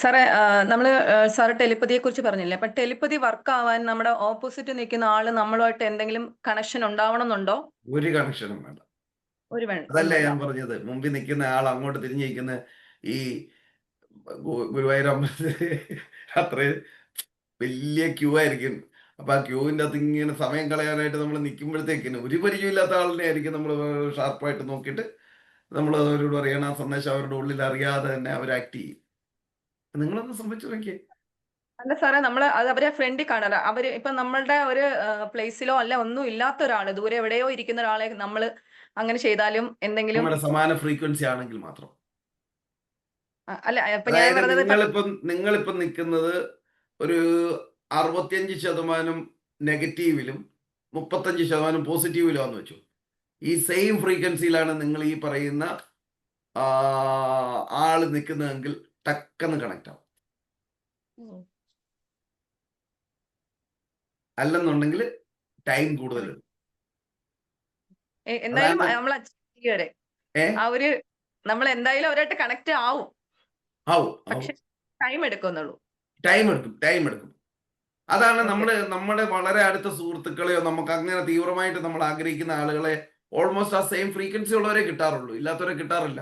സാറേ നമ്മൾ സാറ് ടെലിപ്പതിയെ കുറിച്ച് പറഞ്ഞില്ലേ? അപ്പൊ ടെലിപ്പതി വർക്ക് ആവാൻ നമ്മുടെ ഓപ്പോസിറ്റ് നിൽക്കുന്ന ആൾ നമ്മളുമായിട്ട് എന്തെങ്കിലും കണക്ഷൻ ഉണ്ടാവണമെന്നുണ്ടോ? ഒരു കണക്ഷനും വേണ്ട. ഒരു വേണ്ട. അതല്ലേ ഞാൻ പറഞ്ഞത്. മുമ്പിൽ നിൽക്കുന്ന ആൾ അങ്ങോട്ട് തിരിഞ്ഞിരിക്കുന്ന ഈ ഗുരുവായൂരമ്പലത്തിൽ അത്രയും വലിയ ക്യൂ ആയിരിക്കും. അപ്പൊ ആ ക്യൂവിന്റെ അകത്ത് ഇങ്ങനെ സമയം കളയാനായിട്ട് നമ്മൾ നിൽക്കുമ്പോഴത്തേക്കിന് ഒരു പരിചയമില്ലാത്ത ആളിനെ ആയിരിക്കും നമ്മൾ ഷാർപ്പായിട്ട് നോക്കിയിട്ട് നമ്മൾ അവരോട് പറയണം. ആ സന്ദേശം അവരുടെ ഉള്ളിൽ അറിയാതെ തന്നെ അവർ ആക്ട് ചെയ്യും. നിങ്ങളൊന്ന് ശ്രമിച്ചു നോക്കിയേ. അല്ല സാറേ നമ്മൾ അത് അവരെ ഫ്രണ്ടിൽ കാണാറ് അവർ ഇപ്പൊ നമ്മളുടെ ഒരു പ്ലേസിലോ അല്ല ഒന്നും ഇല്ലാത്ത ഒരാൾ. ദൂരെ എവിടെയോ ഇരിക്കുന്ന ഒരാളെ നമ്മൾ അങ്ങനെ ചെയ്താലും എന്തെങ്കിലും സമാന ഫ്രീക്വൻസി ആണെങ്കിൽ മാത്രം. അല്ല ഇപ്പൊ ഞാൻ നിങ്ങളിപ്പം നിങ്ങളിപ്പം നിൽക്കുന്നത് ഒരു അറുപത്തിയഞ്ച് ശതമാനം നെഗറ്റീവിലും മുപ്പത്തഞ്ച് ശതമാനം പോസിറ്റീവിലും എന്ന് വെച്ചു. ഈ സെയിം ഫ്രീക്വൻസിയിലാണ് നിങ്ങൾ ഈ പറയുന്ന ആൾ നിൽക്കുന്നതെങ്കിൽ ടക്കെന്ന് കണക്ട് ആവും. അല്ലെന്നുണ്ടെങ്കിൽ ടൈം കൂടുതൽ. എന്തായാലും അതാണ് നമ്മൾ വരെ അവർ നമ്മൾ എന്തായാലും അവരായിട്ട് കണക്ട് ആവും. ആവും ആവും. പക്ഷെ ടൈം എടുക്കുന്നുള്ളൂ. ടൈം എടുക്കും ടൈം എടുക്കും. അതാണ് നമ്മൾ നമ്മുടെ വളരെ അടുത്ത സുഹൃത്തുക്കളെയോ നമുക്ക് അങ്ങനെ തീവ്രമായിട്ട് നമ്മൾ ആഗ്രഹിക്കുന്ന ആളുകളെ ഓൾമോസ്റ്റ് ആ സെയിം ഫ്രീക്വൻസി ഉള്ളവരെ കിട്ടാറുള്ളൂ. ഇല്ലാത്തവരെ കിട്ടാറില്ല.